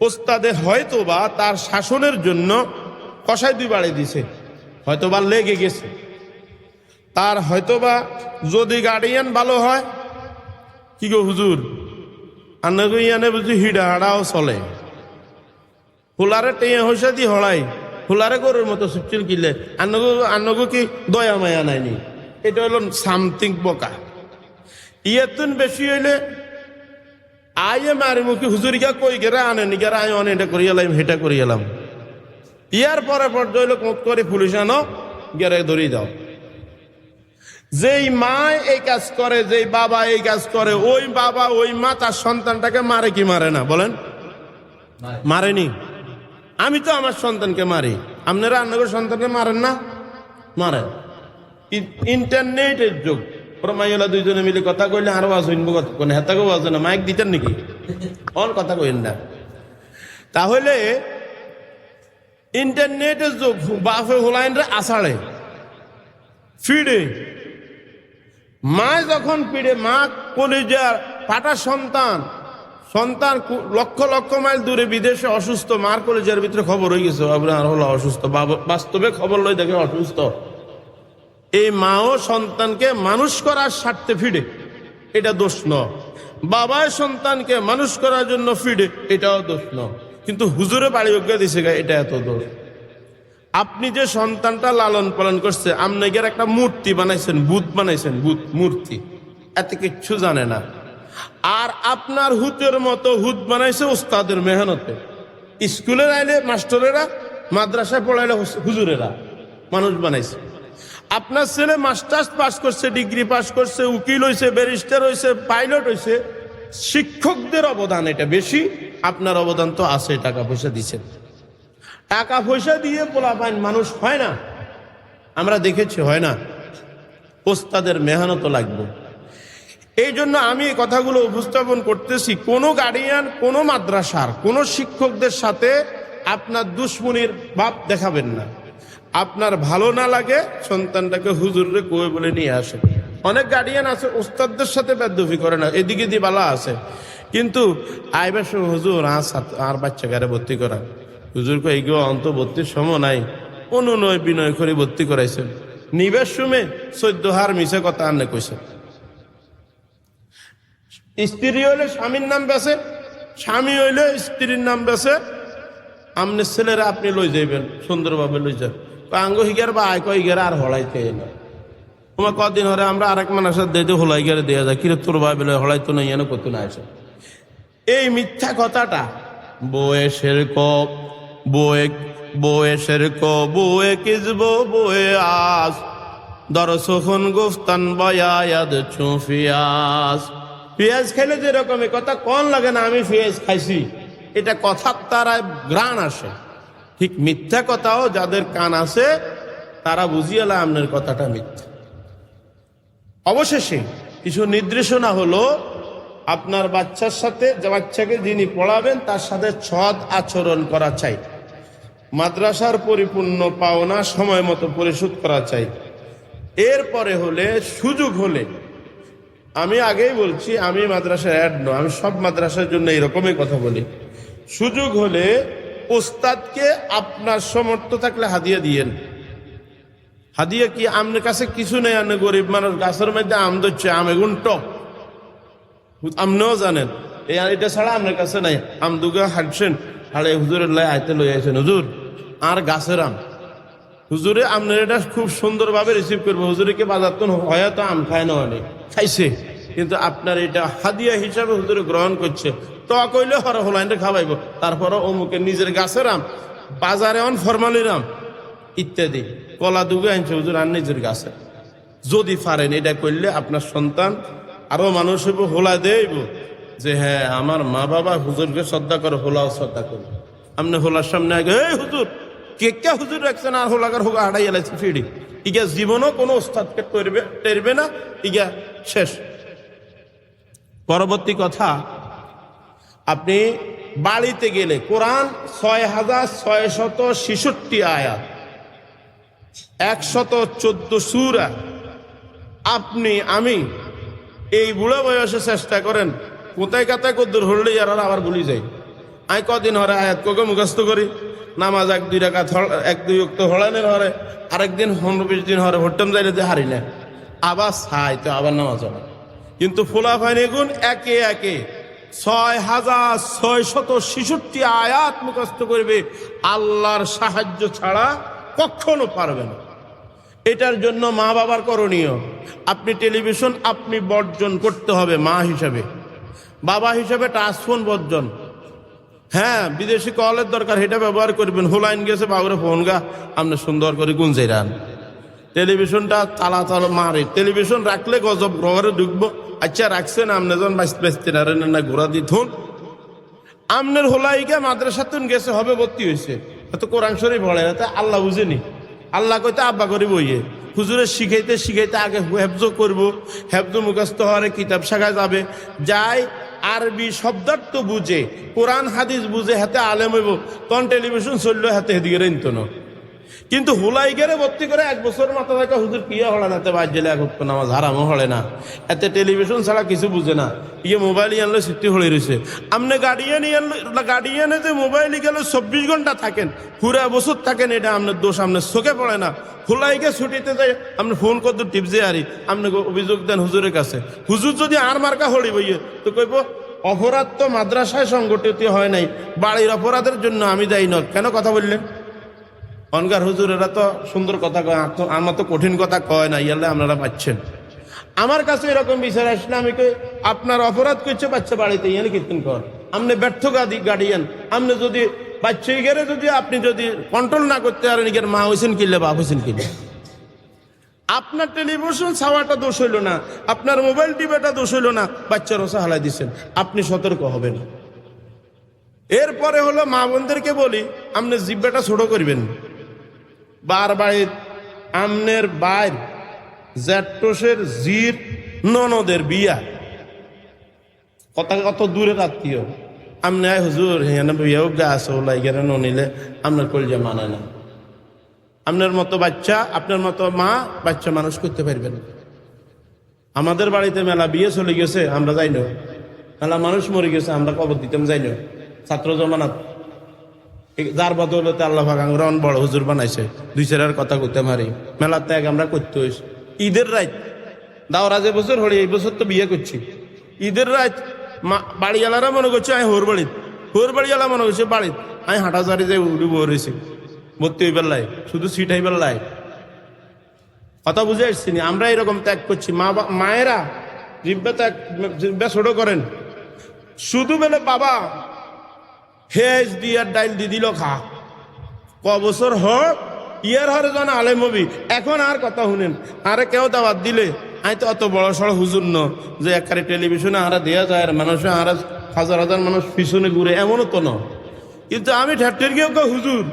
ওস্তাদে হয়তো বা তার শাসনের জন্য কষাই দুই বাড়ি দিছে। হয়তো লেগে গেছে। তার হয়তোবা যদি গার্ডিয়ান ভালো হয়, কি গো হুজুর? আন্নাগো ইয়ানে বুঝি হিডা হাড়াও চলে। হুলারে টেয়ে হইসা দি হড়াই হুলারে গরুর মতো সুচিল কিলে। আন্নগো আন্নগো কি দয়া মায়া নাইনি? এটা হলো সামথিং বোকা। ইয়েতুন বেশি হইলে আয়ে মারি মুখে হুজুরিকা কই গেরা আনে নিগারা আয় অনে এটা করিয়ালাম হেটা করিয়ালাম ইয়ার পরে পর্যায়ে হইল কোট করে পুলিশ আনো গেরে ধরি দাও। যেই মা এই কাজ করে যেই বাবা এই কাজ করে ওই বাবা ওই মা তার সন্তানটাকে মারে কি মারে না বলেন? মারেনি। আমি তো আমার সন্তানকে মারি। আপনারা আপনাদের সন্তানকে মারেন না? মারেন। ইন্টারনেটের যুগ। প্রমাইলা দুইজনে মিলে কথা কইলে আরও হইনবো কথা কোন হেতাকেও আছে না? মাইক দিতেন নাকি? অন কথা কইন না। তাহলে ইন্টারনেটের যুগ বাফে হুলাইনরে আষাঢ়ে ফিডে মা যখন পিড়ে মা কলিজার পাটা সন্তান সন্তান লক্ষ লক্ষ মাইল দূরে বিদেশে অসুস্থ, মার কলিজার ভিতরে খবর হয়ে গেছে আপনার হলো অসুস্থ। বাস্তবে খবর লই দেখে অসুস্থ। এই মাও সন্তানকে মানুষ করার স্বার্থে ফিরে এটা দোষ ন। বাবায় সন্তানকে মানুষ করার জন্য ফিরে এটাও দোষ ন। কিন্তু হুজুরে বাড়ি অজ্ঞা দিছে গা, এটা এত দোষ। আপনি যে সন্তানটা লালন পালন করছে আপনাকে একটা মূর্তি বানাইছেন ভূত বানাইছেন ভূত মূর্তি। এত কিচ্ছু জানে না। আর আপনার হুতের মতো হুত বানাইছে উস্তাদের মেহনতে। স্কুলের আইলে মাস্টরেরা মাদ্রাসায় পড়াইলে হুজুরেরা মানুষ বানাইছে। আপনার ছেলে মাস্টার্স পাস করছে, ডিগ্রি পাস করছে, উকিল হয়েছে ব্যারিস্টার হয়েছে পাইলট হয়েছে শিক্ষকদের অবদান এটা বেশি, আপনার অবদান তো আছে, টাকা পয়সা দিচ্ছেন। টাকা পয়সা দিয়ে পোলাপাইন মানুষ হয় না। আমরা দেখেছি, হয় না। ওস্তাদের মেহনত লাগবে। এই জন্য আমি এই কথাগুলো উপস্থাপন করতেছি, কোনো গার্ডিয়ান কোনো মাদ্রাসার, কোনো শিক্ষকদের সাথে আপনার দুশ্মনির ভাব দেখাবেন না। আপনার ভালো না লাগে, সন্তানটাকে হুজুরে কয়ে বলে নিয়ে আসে। অনেক গার্ডিয়ান আছে ওস্তাদদের সাথে বেদফি করে না, এদিকে দিয়ে বালা আছে। কিন্তু আইবার সময় হুজুর, আর বাচ্চা গারে ভর্তি করা। হুজুর কো এইগুলো অন্ত ভর্তির সময় নাই। অনুনয় বিনয় করে ভর্তি করাইছেন নিবেশ সুমে চোদ্দ হার মিশে কথা আনে কইছে। স্ত্রী হইলে স্বামীর নাম বেছে, স্বামী হইলে স্ত্রীর নাম বেছে। আমনে ছেলেরা আপনি লই যাইবেন, সুন্দরভাবে লই যান। আঙ্গ হিগার বা আয় কই গেরা আর হলাইতে তোমার কদিন হরে আমরা আরেক মানুষের দিয়ে হলাই গেলে দেওয়া যায়, কিরে তোর ভাই বলে হলাইতো না এনে করতে না আসে এই মিথ্যা কথাটা বয়েসের কপ বয়ে বয়েসের ক বয়ে কিসব বয়ে আস। দরসখন গুফতান বয়ায়াদ চুফিয়াস পেঁয়াজ খাইলে যেরকম কথা, কন লাগে না আমি পেঁয়াজ খাইছি। এটা কথার তারায় গ্রাণ আসে। ঠিক মিথ্যা কথাও যাদের কান আছে, তারা বুঝিয়ালে আপনার কথাটা মিথ্যা। অবশেষে কিছু নির্দেশনা হলো, আপনার বাচ্চার সাথে বাচ্চাকে যিনি পড়াবেন, তার সাথে সৎ আচরণ করা চাই। মাদ্রাসার পরিপূর্ণ পাওনা সময় মতো পরিশোধ করা চাই। এরপরে হলে, সুযোগ হলে, আমি আগেই বলছি, আমি মাদ্রাসায় অ্যাড নয়, আমি সব মাদ্রাসার জন্য এরকমই কথা বলি। সুযোগ হলে ওস্তাদকে আপনার সমর্থ থাকলে হাদিয়া দিয়েন। হাদিয়া কি আমনের কাছে কিছু নেই? আনে গরিব মানুষ, গাছের মধ্যে আম ধরছে, আম এগুন আপনিও জানেন, এই এটা ছাড়া আপনার কাছে নাই। আম দুগা হাঁটছেন, হাড়ে হুজুরের লাই আইতে লই আইছেন, হুজুর, আর গাছের আম। হুজুরে আপনার এটা খুব সুন্দরভাবে রিসিভ করবে। কি বাজার তো হয়তো আম খায় না অনেক? খাইছে। কিন্তু আপনার এটা হাদিয়া হিসাবে হুজুরে গ্রহণ করছে। টক হইলে হর হলাইনটা খাওয়াইব। তারপরে অমুকে নিজের গাছের আম, বাজারে অন ফরমালির আম, ইত্যাদি। কলা দুগে আনছে হুজুর, আর নিজের গাছে যদি পারেন, এটা করলে আপনার সন্তান আরও মানুষ হইব, হোলা দেব যে হ্যাঁ আমার মা বাবা হুজুরকে শ্রদ্ধা করে, হোলাও শ্রদ্ধা করে আপনি হোলার সামনে আগে, এই হুজুর, কে কে হুজুর রাখছেন? আর হোলাগার হোগা হাড়াই এলাইছে ফিডি। ইগা জীবনও কোনো ওস্তাদকে টরবে টেরবে না, ইগা শেষ। পরবর্তী কথা, আপনি বাড়িতে গেলে কোরআন ছয় হাজার ছয় শত ছেষট্টি আয়াত, একশত চোদ্দ সুরা। আপনি, আমি এই বুড়ো বয়সে চেষ্টা করেন, কোথায় কাতায় কদ্দুর হলে যারা আবার ভুলি যাই আই কদিন হরে আয়াত কোকে মুখস্থ করি, নামাজ এক, দুই টাকা এক, দুই উক্ত হলানের হরে, আরেকদিন পনেরো বিশ দিন হরে ভোট্টাম যাইলে যে হারি না। আবার সাই তো আবার নামাজ হবে। কিন্তু ফোলা ফাইনে গুণ একে একে ছয় হাজার ছয় শত ছেষট্টি আয়াত মুখস্থ করবে, আল্লাহর সাহায্য ছাড়া কখনো পারবে না। এটার জন্য মা বাবার করণীয়, আপনি টেলিভিশন আপনি বর্জন করতে হবে মা হিসাবে। বাবা হিসাবে টাচফোন বর্জন। হ্যাঁ বিদেশি কলের দরকার, এটা ব্যবহার করবেন। হুলাইন গেছে, বাবুরে ফোন গা, আপনি সুন্দর করে গুঞ্জে রান টেলিভিশনটা তালা তালা মারে। টেলিভিশন রাখলে গজব, ঘরে ঢুকবো আচ্ছা রাখছেন আপনি যখন বাঁচতে পারেন না ঘোরা দিথুন আমনের হোলাইকে মাদ্রাসাতুন গেছে, হবে ভর্তি হয়েছে এত কোরআন শরীফ পড়ে না তা আল্লাহ বুঝেনি আল্লাহ কইতে, আব্বা করে বইয়ে হুজুরে শিখাইতে শিখাইতে আগে হেফজ করব। হেফজ মুখস্থ হওয়ারে কিতাব শাখায় যাবে। যাই আরবি শব্দার্থ বুঝে, কোরআন হাদিস বুঝে হাতে আলেম হইব, তখন টেলিভিশন চলল হাতে হেদিকে রেন্ত না। কিন্তু হুলাই গেলে ভর্তি করে এক বছর মাথা থাকা হুজুর কিয়া হলে না বাদ জেলে এক নামাজ হারামও হলে না। এতে টেলিভিশন ছাড়া কিছু বুঝে না। ইয়ে মোবাইল আনলে সিটি হলে রয়েছে। আপনি গাড়িয়ান গাড়িয়ানে যে মোবাইল গেলে চব্বিশ ঘণ্টা থাকেন, পুরা বছর থাকেন, এটা আপনার দোষ আপনার চোখে পড়ে না। হুলাইকে ছুটিতে যাই আপনি ফোন করতে টিপজে আরি আপনি অভিযোগ দেন হুজুরের কাছে। হুজুর যদি আর মার্কা হলি বইয়ে, তো কইব, অপরাধ তো মাদ্রাসায় সংগঠিত হয় নাই। বাড়ির অপরাধের জন্য আমি দায়ী নয় কেন কথা বললেন? অনগার হুজুরেরা তো সুন্দর কথা কয় আমার তো কঠিন কথা কয় না ইয়ালে আপনারা পাচ্ছেন। আমার কাছে এরকম বিচার আসলে আমি কই, আপনার অপরাধ করছে, বাচ্চা বাড়িতে ইয়ানে কীর্তন কর। আপনি ব্যর্থ গার্ডিয়ান আপনি যদি বাচ্চা গেলে যদি আপনি যদি কন্ট্রোল না করতে পারেন নিজের মা হয়েছেন কিনলে বাপ হয়েছেন কিনলে আপনার টেলিভিশন ছাওয়াটা দোষ হইল না, আপনার মোবাইল টিভিটা দোষ হইল না বাচ্চার রসা হালাই দিচ্ছেন আপনি সতর্ক হবেন। এরপরে হলো মা বোনদেরকে বলি, আপনি জিব্বাটা ছোট করবেন। বার বাড়ির আমনের বাইর জ্যাটোসের জির, ননদের বিয়া। কত কত দূরের আত্মীয় আমনে আয় হুজুর হেন বিয়াও গাছ ওলাই গেলে ননিলে আপনার কলজা মানে না। আপনার মতো বাচ্চা, আপনার মতো মা, বাচ্চা মানুষ করতে পারবেন। আমাদের বাড়িতে মেলা বিয়ে চলে গেছে, আমরা যাই মেলা মানুষ মরে গেছে, আমরা কবর দিতাম যাই ছাত্র জমানাত। যার বদলতে আল্লাহ ভাগাঙ্গরন বড় হুজুর বানাইছে। দুই চারার কথা করতে মারি মেলার ত্যাগ আমরা করতে হইস ঈদের রাত দাওরা যে বছর হরি এই বছর তো বিয়ে করছি। ঈদের রাত বাড়িওয়ালারা মনে করছে আমি হোর বাড়িত। হোর বাড়িওয়ালা মনে করছে, বাড়িত। আমি হাঁটা জারি যাই উড়ি বরেছি ভর্তি হইবার লাই, শুধু সিট হইবার লাই। কথা বুঝে আসছি নি? আমরা এরকম ত্যাগ করছি। মা মায়েরা জিব্বা ত্যাগ জিব্বা ছোট করেন। শুধু বেলে, বাবা হেজ দিয়ার ডাইল দি দিল খা। ক বছর হোক ইয়ার হরে জন আলেম হবি। এখন আর কথা শুনেন। আরে কেউ দাওয়াত দিলে? আই তো অত বড় সড় হুজুর ন। যে একবারে টেলিভিশনে আরা দেয়া যায় আর মানুষ আর হাজার হাজার মানুষ পিছনে ঘুরে এমনও তো ন। কিন্তু আমি ঠেট্টের গিয়েও কই হুজুর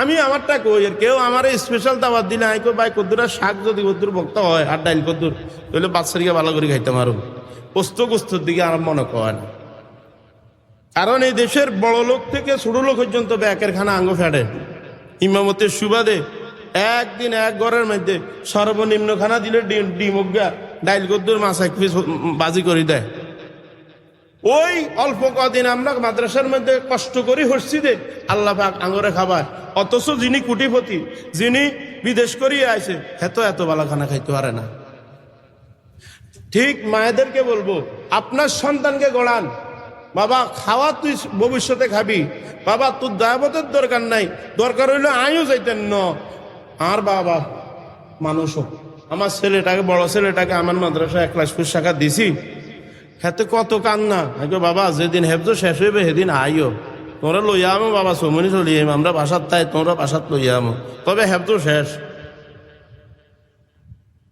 আমি আমারটা কই আর কেউ আমার স্পেশাল দাওয়াত দিলে, আই কই ভাই কদ্দুরা শাক যদি কদ্দুর বক্তা হয় আর ডাইল কদ্দুর তাহলে বাচ্চারিকে ভালো করে খাইতে মারুম পোস্ত গোস্তর দিকে আর মনে কয় না কারণ এই দেশের বড় লোক থেকে ছোট লোক পর্যন্ত ব্যাকের খানা আঙ্গ ফেটে। ইমামতের সুবাদে একদিন এক ঘরের মধ্যে সর্বনিম্ন খানা দিলে ডিম ডিম উগা ডাইল গদ্দুর মাছ এক পিস বাজি করে দেয়। ওই অল্প কদিন আমরা মাদ্রাসার মধ্যে কষ্ট করি হচ্ছি দে আল্লাহ পাক আঙরে খাবার। অথচ যিনি কুটিপতি, যিনি বিদেশ করিয়ে আছে এত এত বালা খানা খাইতে পারে না। ঠিক মায়েদেরকে বলব, আপনার সন্তানকে গড়ান। বাবা, খাওয়া তুই ভবিষ্যতে খাবি। বাবা, তোর দায়াবতের দরকার নাই। দরকার হইলে আমিও যাইতেন ন। আর বাবা, মানুষ হোক। আমার ছেলেটাকে, বড় ছেলেটাকে আমার মাদ্রাসা এক ক্লাস টাকা দিছি। হাতে কত কান্না। আগে বাবা, যেদিন হেফজ শেষ হইবে সেদিন আইও। তোমরা লইয়া আমো বাবা, সমনি চলি আইম। আমরা বাসাত তাই তোমরা বাসাত লইয়া আমো তবে হেফজ শেষ।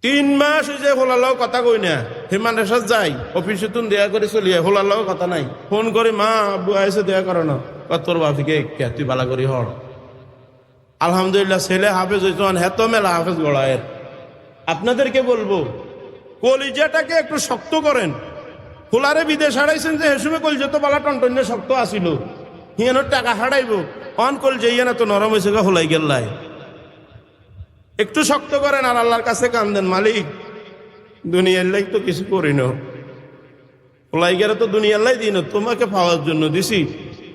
তিন মাস যে হোলালাও কথা কই না হিমান রেসাত যাই অফিসে তুন দেয়া করে চলি হোলালাও কথা নাই। ফোন করে মা, আব্বু আইসে দেয়া করো না। তোর বাপিকে তুই বালা করি হর আলহামদুলিল্লাহ, ছেলে হাফেজ হইতেন হেত মেলা হাফেজ গড়ায়ের আপনাদেরকে বলব? কলিজাটাকে একটু শক্ত করেন। হোলারে বিদেশ হারাইছেন যে হেসুমে কলিজা তো বালা টনটন্য শক্ত আসিল হিয়ানোর টাকা হারাইব। অন কল যাইয়া না তো নরম হয়েছে হোলাই গেল্লাই একটু শক্ত করেন আর আল্লাহর কাছে কান্দেন, মালিক, দুনিয়ার লাই তো কিছু করি না। ওলাই তো দুনিয়ার লাই দিন তোমাকে পাওয়ার জন্য দিছি।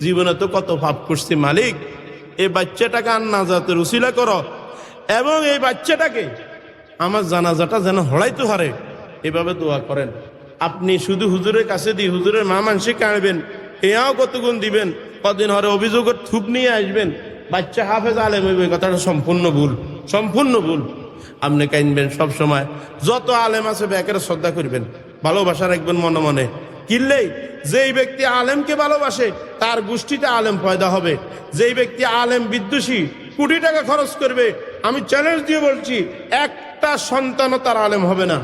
জীবনে তো কত পাপ করছি, মালিক। এই বাচ্চাটাকে আর নাজাতের উসিলা করো। এবং এই বাচ্চাটাকে আমার জানাজাটা যেন হড়াইতে হারে এভাবে দোয়া করেন। আপনি শুধু হুজুরের কাছে দিয়ে হুজুরের মা মানসিক আনবেন এয়াও কতগুণ দিবেন, কদিন হরে অভিযোগের থুপ নিয়ে আসবেন। বাচ্চা হাফেজ আলেম হইবে, কথাটা সম্পূর্ণ ভুল সম্পূর্ণ ভুল। আপনি কাইনবেন সব সময় যত আলেম আছে ব্যাকের শ্রদ্ধা করবেন, ভালোবাসা রাখবেন মনে মনে। কিনলেই যেই ব্যক্তি আলেমকে ভালোবাসে, তার গোষ্ঠীতে আলেম পয়দা হবে। যেই ব্যক্তি আলেম বিদ্বেষী, কোটি টাকা খরচ করবে, আমি চ্যালেঞ্জ দিয়ে বলছি, একটা সন্তানও তার আলেম হবে না।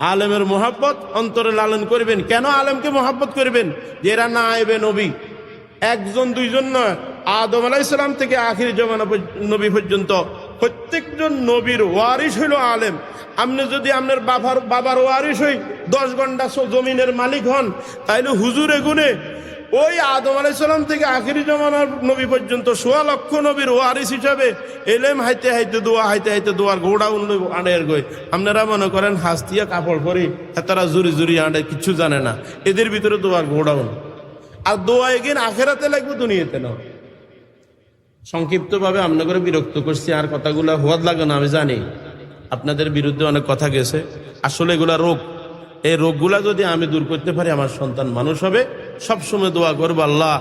আলেমের মোহাব্বত অন্তরে লালন করবেন। কেন আলেমকে মোহাব্বত করবেন? এরা না আইবে নবী, একজন দুইজন নয় আদম আলাইসালাম থেকে আখির জমানা নবী পর্যন্ত প্রত্যেকজন নবীর ওয়ারিস হইল আলেম। আপনি যদি আপনার বাবার বাবার ওয়ারিস হই, দশ ঘণ্টা জমিনের মালিক হন, তাইলে হুজুরে গুনে ওই আদম আলাইসালাম থেকে আখিরি জমানার নবী পর্যন্ত সোয়া লক্ষ নবীর ওয়ারিস হিসাবে এলেম হাইতে হাইতে দোয়া, হাইতে হাইতে দোয়ার গোড়া উন্নয় আনের গই। আপনারা মনে করেন হাস্তিয়া কাপড় পরি তারা জুরি জুরি আনে কিছু জানে না। এদের ভিতরে দোয়ার গোড়াউন। আর দোয়া এগিয়ে আখেরাতে লাগবে দুনিয়াতে না। সংক্ষিপ্তভাবে আপনাদের বিরক্ত করছি, আর কথাগুলো হওয়ার লাগে না, আমি জানি। আপনাদের বিরুদ্ধে অনেক কথা গেছে। আসলে এগুলা রোগ। এই রোগগুলা যদি আমি দূর করতে পারি, আমার সন্তান মানুষ হবে। সবসময় দোয়া করব আল্লাহ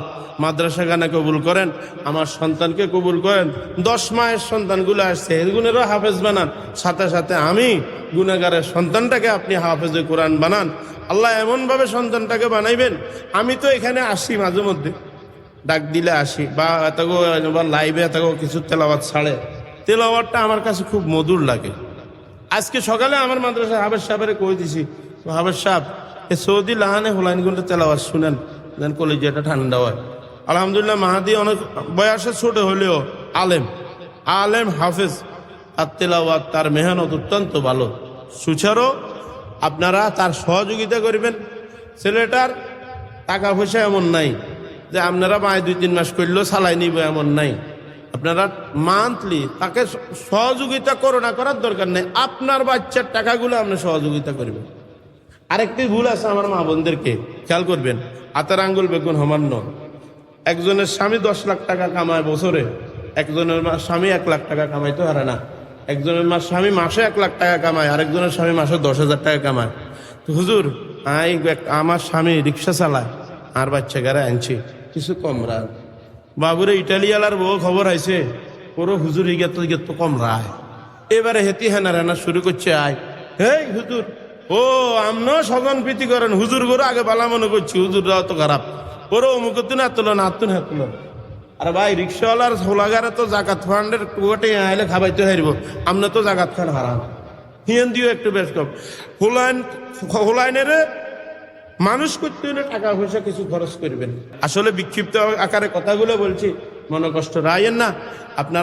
মাদ্রাসা গানে কবুল করেন, আমার সন্তানকে কবুল করেন। দশ মায়ের সন্তানগুলো আসছে এগুনেরও হাফেজ বানান। সাথে সাথে আমি গুণাগারের সন্তানটাকে আপনি হাফেজে কোরআন বানান। আল্লাহ এমনভাবে সন্তানটাকে বানাইবেন, আমি তো এখানে আসি মাঝে মধ্যে। ডাক দিলে আসি। বা এতগো বা লাইভে এতগো কিছু তেলাওয়াত ছাড়ে। তেলাওয়াতটা আমার কাছে খুব মধুর লাগে। আজকে সকালে আমার মাদ্রাসা হাবের সাহেবের কই দিছি? হাবের সাহেব, এ সৌদি লাহানে হুলাইনগুলো তেলাওয়াত শুনেন, যেন কলেজিয়াটা ঠান্ডা হয়। আলহামদুলিল্লাহ মাহাদি অনেক বয়সে ছোট হলেও আলেম। আলেম হাফেজ। আর তেলাওয়াত তার মেহনত অত্যন্ত ভালো। সুচারও আপনারা তার সহযোগিতা করবেন। ছেলেটার টাকা পয়সা এমন নাই। যে আপনারা মায় দুই তিন মাস করলেও সালাই নিব এমন নাই। আপনারা মান্থলি তাকে সহযোগিতা করো না করার দরকার নেই। আপনার বাচ্চার টাকাগুলো আপনি সহযোগিতা করবেন। আরেকটি ভুল আছে আমার মা বোনদেরকে, খেয়াল করবেন। আতার আঙ্গুল বেগুন সমান্য একজনের স্বামী দশ লাখ টাকা কামায় বছরে, একজনের মা- স্বামী এক লাখ টাকা কামাইতে পারে না। একজনের মা স্বামী মাসে এক লাখ টাকা কামায়, আরেকজনের স্বামী মাসে দশ হাজার টাকা কামায়। তো হুজুর আমার স্বামী রিক্সা চালায়, আর বাচ্চা গাড়ি আনছি। কিছু কম রায়। বাবুরে ইটালিয়ালার বউ খবর আইছে, ওরও হুজুর ইগে তো ইগে কম রায়। এবারে হেতি হেনা রান্না শুরু করছে আয়। হেই হুজুর, ও আমনো সজন প্রীতি করেন, হুজুর গরু আগে বালা মনে করছি হুজুর তো খারাপ। ওরও অমুক তুন তুলো না তুন, হাত তুলো আরে ভাই, রিক্সাওয়ালার হোলাগারে তো জাকাত ফান্ডের কুয়াটে আইলে খাবাইতে হারিব আমরা তো জাকাত খান হারাম। হিয়েন দিও একটু বেশ কম। হোলাইন হোলাইনের মানুষ করতে হলে টাকা পয়সা কিছু খরচ করবেন। আসলে বিক্ষিপ্ত আকারে কথাগুলো বলছি মনে কষ্ট রায়েন না। আপনার